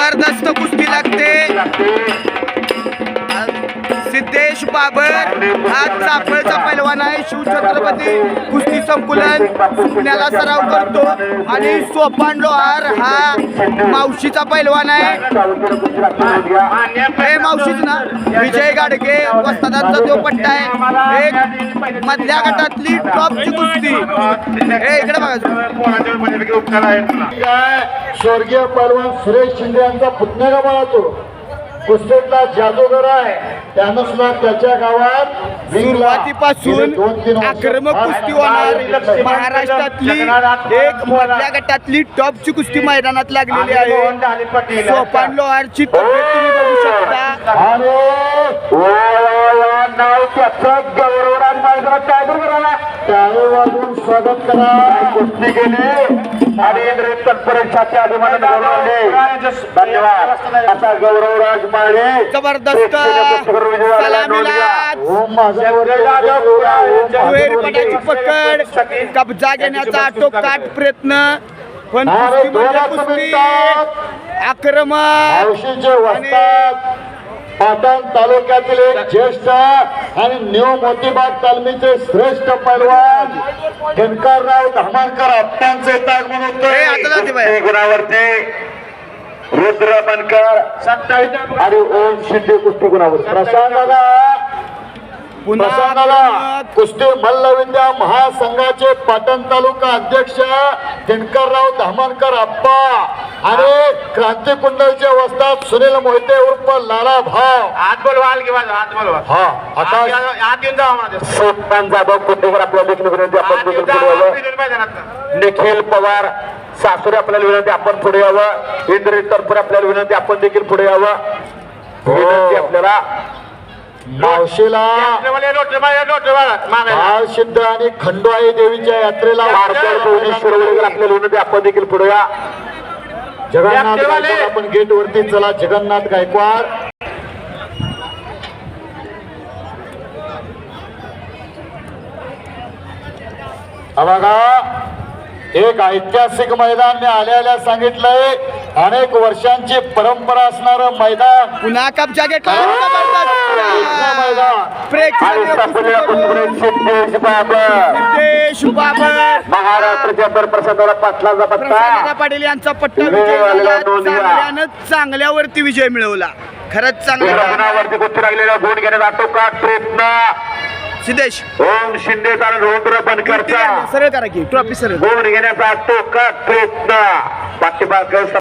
जबरदस्त कुस्ती लागते. सिद्धेश बाबर हा चाफळचा पैलवान आहे शिवछत्रपती कुस्ती संकुलन सुकण्याला सराव करतो. आणि सोपान लोहार हा मावशीचा पैलवान आहे. हे मावशीच ना विजय गाडगे वस्तादांचा तो पट्टा आहे एक मधल्या गटातली टॉपची कुस्ती. हे इकडे बघा स्वर्गीय पैलवान सुरेश शिंदे यांचा पुतण्या का तो कुस्तीतला जादूगर आहे. त्यानं सुद्धा त्याच्या गावात. सुरुवातीपासून आक्रमक कुस्ती होणार. महाराष्ट्रातली एक मधल्या गटातली टॉपची कुस्ती मैदानात लागलेली आहे. सोपान लोहारची तब्येत तुम्ही बघू शकता. मैदानात करायला टाळे स्वागत करा. कुस्ती केली आणि तत्परीक्षाच्या अभिमान धन्यवाद. असा गौरवराज माळे जबरदस्त दुहेरी पटाची पकड. कब्जा घेण्याचा आटोकाट प्रयत्न. पण कुस्ती म्हणजे आक्रमक. पाटण तालुक्यातील एक ज्येष्ठ आणि न्यू मोतीबाग तालमीचे श्रेष्ठ पैलवान दिनकरराव धामांकर आप्पांचे. होते गुणावरती रुद्र बनकर आणि ओम शिंदे कुस्ती गुणावर प्रशांत दादा प्रसंगाला. कुस्ती मल्लविद्या महासंघाचे पाटण तालुका अध्यक्ष दिनकरराव धामानकर आप्पा आणि क्रांती कुंडलचे वस्ताद सुनील मोहिते उर्फ लाला भाव. हात बोलवा आल किंवा हात बोलवा हा आता हात येऊन जावा जाधव कुंडेकर आपल्या लेखणी विनंती आपण निखिल पवार सासुरे आपल्याला विनंती आपण पुढे यावं. इंद्रिय तरफर आपल्याला विनंती आपण देखील पुढे यावं. विनंती आपल्याला मावशीला सिद्ध आणि खंडोई देवीच्या यात्रेला आपल्याला आपण देखील पुढे या. जगन्नाथ. गायकवाड आपण गेट वरती चला. जगन्नाथ गायकवाड. हा बघा एक ऐतिहासिक मैदान मी आल्या आल्या सांगितलंय. अनेक वर्षांची परंपरा असणारं मैदान. पुन्हा कब्जा घेतला महाराष्ट्राच्या पाटलाचा पत्ता. पाटील यांचा पट्टा चांगल्यावरती विजय मिळवला. खरंच चांगला गुण घेण्याचा आटोकाट प्रयत्न. सिद्धेश. ओम शिंदेचा आणि रवींद्र बनकरचा. सरळ करा की. ट्रॉफी सरळ. गुण घेण्याचा आटोकाट प्रयत्न. पाठीमाग